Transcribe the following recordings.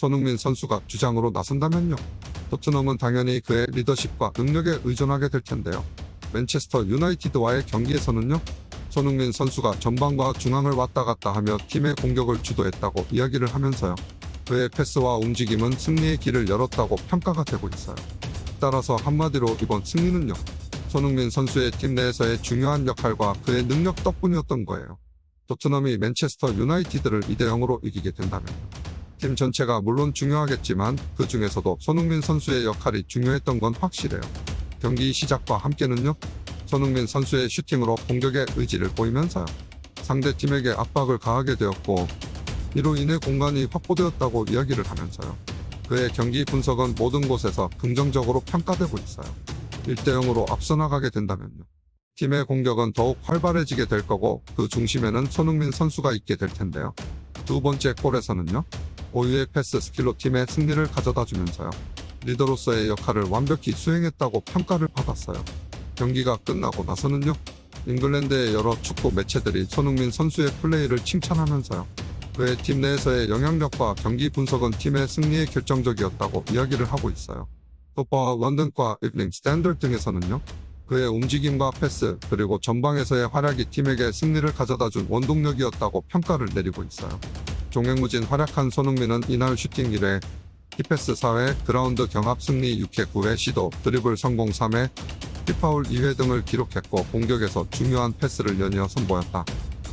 손흥민 선수가 주장으로 나선다면요. 토트넘은 당연히 그의 리더십과 능력에 의존하게 될 텐데요. 맨체스터 유나이티드와의 경기에서는요. 손흥민 선수가 전방과 중앙을 왔다 갔다 하며 팀의 공격을 주도했다고 이야기를 하면서요. 그의 패스와 움직임은 승리의 길을 열었다고 평가가 되고 있어요. 따라서 한마디로 이번 승리는요. 손흥민 선수의 팀 내에서의 중요한 역할과 그의 능력 덕분이었던 거예요. 토트넘이 맨체스터 유나이티드를 2대 0으로 이기게 된다면 팀 전체가 물론 중요하겠지만 그 중에서도 손흥민 선수의 역할이 중요했던 건 확실해요. 경기 시작과 함께는요. 손흥민 선수의 슈팅으로 공격의 의지를 보이면서요. 상대 팀에게 압박을 가하게 되었고 이로 인해 공간이 확보되었다고 이야기를 하면서요. 그의 경기 분석은 모든 곳에서 긍정적으로 평가되고 있어요. 1대 0으로 앞서 나가게 된다면요. 팀의 공격은 더욱 활발해지게 될 거고 그 중심에는 손흥민 선수가 있게 될 텐데요. 두 번째 골에서는요. 고유의 패스 스킬로 팀의 승리를 가져다 주면서요. 리더로서의 역할을 완벽히 수행했다고 평가를 받았어요. 경기가 끝나고 나서는요. 잉글랜드의 여러 축구 매체들이 손흥민 선수의 플레이를 칭찬하면서요. 그의 팀 내에서의 영향력과 경기 분석은 팀의 승리에 결정적이었다고 이야기를 하고 있어요. 토퍼와 런던과 이블링 스탠더드 등에서는요. 그의 움직임과 패스 그리고 전방에서의 활약이 팀에게 승리를 가져다 준 원동력이었다고 평가를 내리고 있어요. 종횡무진 활약한 손흥민은 이날 슈팅 1회, 히패스 4회, 그라운드 경합 승리 6회 9회 시도, 드리블 성공 3회, 피파울 2회 등을 기록했고 공격에서 중요한 패스를 연이어 선보였다.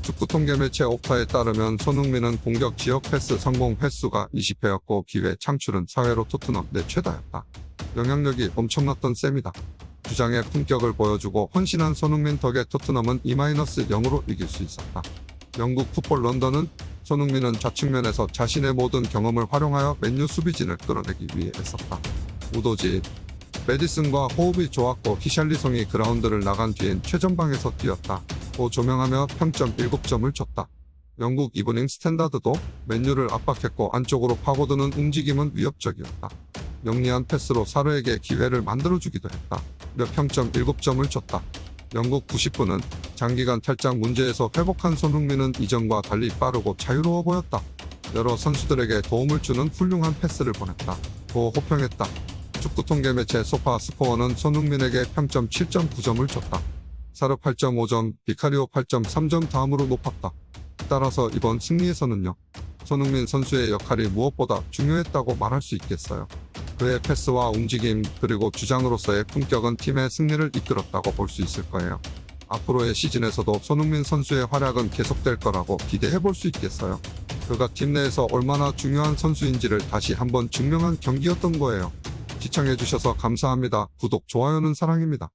축구 통계 매체 옵타에 따르면 손흥민은 공격 지역 패스 성공 횟수가 20회였고 기회 창출은 4회로 토트넘 내 최다였다. 영향력이 엄청났던 셈이다. 주장의 품격을 보여주고 헌신한 손흥민 덕에 토트넘은 2-0으로 이길 수 있었다. 영국 풋볼 런던은 손흥민은 좌측면에서 자신의 모든 경험을 활용하여 맨유 수비진을 끌어내기 위해 애썼다. 우도지 메디슨과 호흡이 좋았고 히샬리송이 그라운드를 나간 뒤엔 최전방에서 뛰었다. 고 조명하며 평점 7점을 줬다. 영국 이브닝 스탠다드도 맨유를 압박했고 안쪽으로 파고드는 움직임은 위협적이었다. 영리한 패스로 사르에게 기회를 만들어주기도 했다. 몇 평점 7점을 줬다. 영국 90분은 장기간 탈장 문제에서 회복한 손흥민은 이전과 달리 빠르고 자유로워 보였다. 여러 선수들에게 도움을 주는 훌륭한 패스를 보냈다. 고 호평했다. 축구 통계 매체 소파 스코어는 손흥민에게 평점 7.9점을 줬다. 사르 8.5점, 비카리오 8.3점 다음으로 높았다. 따라서 이번 승리에서는요. 손흥민 선수의 역할이 무엇보다 중요했다고 말할 수 있겠어요. 그의 패스와 움직임 그리고 주장으로서의 품격은 팀의 승리를 이끌었다고 볼 수 있을 거예요. 앞으로의 시즌에서도 손흥민 선수의 활약은 계속될 거라고 기대해 볼 수 있겠어요. 그가 팀 내에서 얼마나 중요한 선수인지를 다시 한번 증명한 경기였던 거예요. 시청해주셔서 감사합니다. 구독, 좋아요는 사랑입니다.